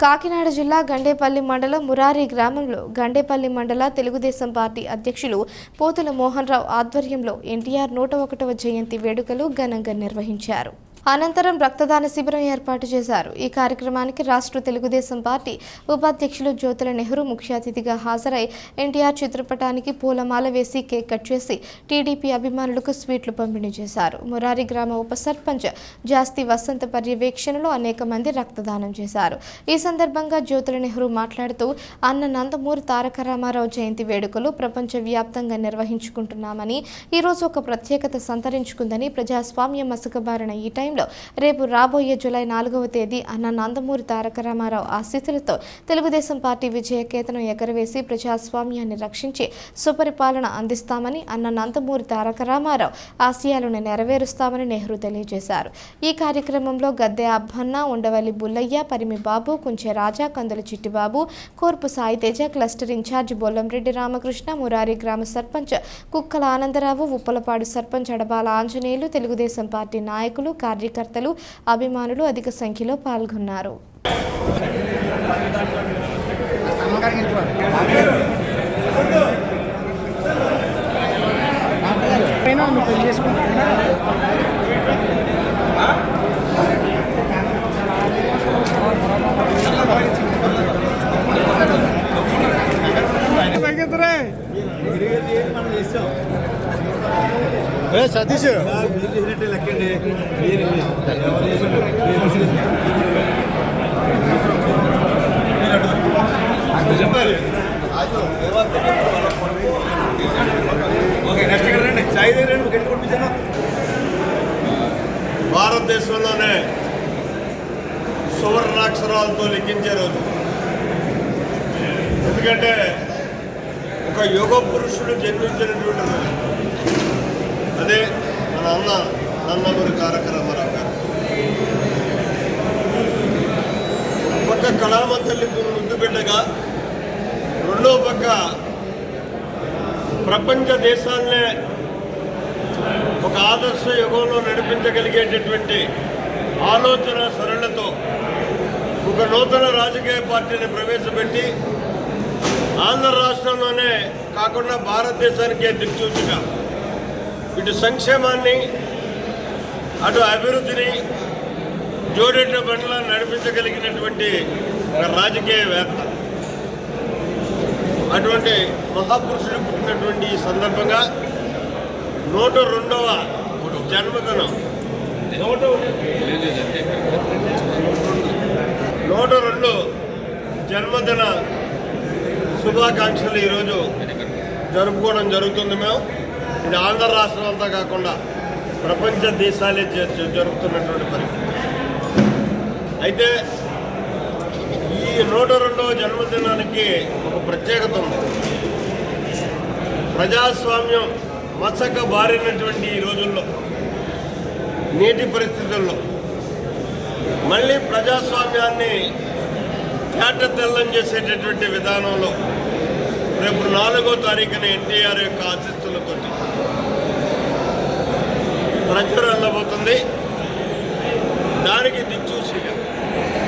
కాకినాడ జిల్లా గండేపల్లి మండలం మురారి గ్రామంలో గండేపల్లి మండల తెలుగుదేశం పార్టీ అధ్యక్షులు పోతుల మోహన్ రావు ఆధ్వర్యంలో ఎన్టీఆర్ నూట ఒకటవ జయంతి వేడుకలు ఘనంగా నిర్వహించారు. అనంతరం రక్తదాన శిబిరం ఏర్పాటు చేశారు. ఈ కార్యక్రమానికి రాష్ట్ర తెలుగుదేశం పార్టీ ఉపాధ్యక్షులు జ్యోతుల నెహ్రూ ముఖ్య అతిథిగా హాజరై ఎన్టీఆర్ చిత్రపటానికి పూలమాల వేసి కేక్ కట్ చేసి టీడీపీ అభిమానులకు స్వీట్లు పంపిణీ చేశారు. మురారి గ్రామ ఉప సర్పంచ్ జాస్తి వసంత పర్యవేక్షణలో అనేక మంది రక్తదానం చేశారు. ఈ సందర్భంగా జ్యోతుల నెహ్రూ మాట్లాడుతూ అన్న నందమూరి తారక రామారావు జయంతి వేడుకలు ప్రపంచవ్యాప్తంగా నిర్వహించుకుంటున్నామని ఈరోజు ఒక ప్రత్యేకత సంతరించుకుందని ప్రజాస్వామ్య మసకబారిన ఈ టైం టైంలో రేపు రాబోయే జూలై నాలుగవ తేదీ అన్న నందమూరి తారక రామారావు ఆశీస్సులతో తెలుగుదేశం పార్టీ విజయకేతనం ఎగరవేసి ప్రజాస్వామ్యాన్ని రక్షించి సుపరిపాలన అందిస్తామని అన్న నందమూరి తారక రామారావు ఆశయాలను నెరవేరుస్తామని నెహ్రూ తెలియజేశారు. ఈ కార్యక్రమంలో Gadde Abbanna Undavalli Bullayya Parimi Babu Kunche Raja Kandula Chittibabu Korpu Saiteja cluster in charge Bollamreddy Ramakrishna Murari గ్రామ సర్పంచ్ కుక్కల ఆనందరావు ఉప్పలపాడు సర్పంచ్ అడబాల ఆంజనేయులు తెలుగుదేశం పార్టీ నాయకులు కార్యకర్తలు అభిమానులు అధిక సంఖ్యలో పాల్గొన్నారు. సతీష్. భారతదేశంలోనే సువర్ణాక్షరాలతో లిఖించే రోజు. ఎందుకంటే ఒక యోగ పురుషుడు జన్మించినటువంటి మన నందమూరి తారక రామారావు గారు. పక్క కళామ తల్లి ముందు బిడ్డగా రెండో పక్క ప్రపంచ దేశాలనే ఒక ఆదర్శ యుగంలో నడిపించగలిగేటటువంటి ఆలోచన సరళతో ఒక నూతన రాజకీయ పార్టీని ప్రవేశపెట్టి ఆంధ్ర రాష్ట్రంలోనే కాకుండా భారతదేశానికే దిక్సూచిగా ఇటు సంక్షేమాన్ని అటు అభివృద్ధిని జోడెడ్ల బండ్లా నడిపించగలిగినటువంటి ఒక రాజకీయవేత్త అటువంటి మహాపురుషుడు పుట్టినటువంటి ఈ సందర్భంగా నూట రెండవ జన్మదినం. నూట రెండు జన్మదిన శుభాకాంక్షలు ఈరోజు జరుపుకోవడం జరుగుతుంది మేము. ఇది ఆంధ్ర రాష్ట్రం అంతా కాకుండా ప్రపంచ దేశాలే జ- జరుపుతున్నటువంటి పరిస్థితి. అయితే ఈ నూట రెండవ జన్మదినానికి ఒక ప్రత్యేకత ఉంది. ప్రజాస్వామ్యం మచ్చక బారినటువంటి ఈ రోజుల్లో నేటి పరిస్థితుల్లో మళ్ళీ ప్రజాస్వామ్యాన్ని తేట తెల్లం చేసేటటువంటి విధానంలో రేపు నాలుగో తారీఖున ఎన్టీఆర్ యొక్క ఆశిస్తులతో ప్రచురం వెళ్ళబోతుంది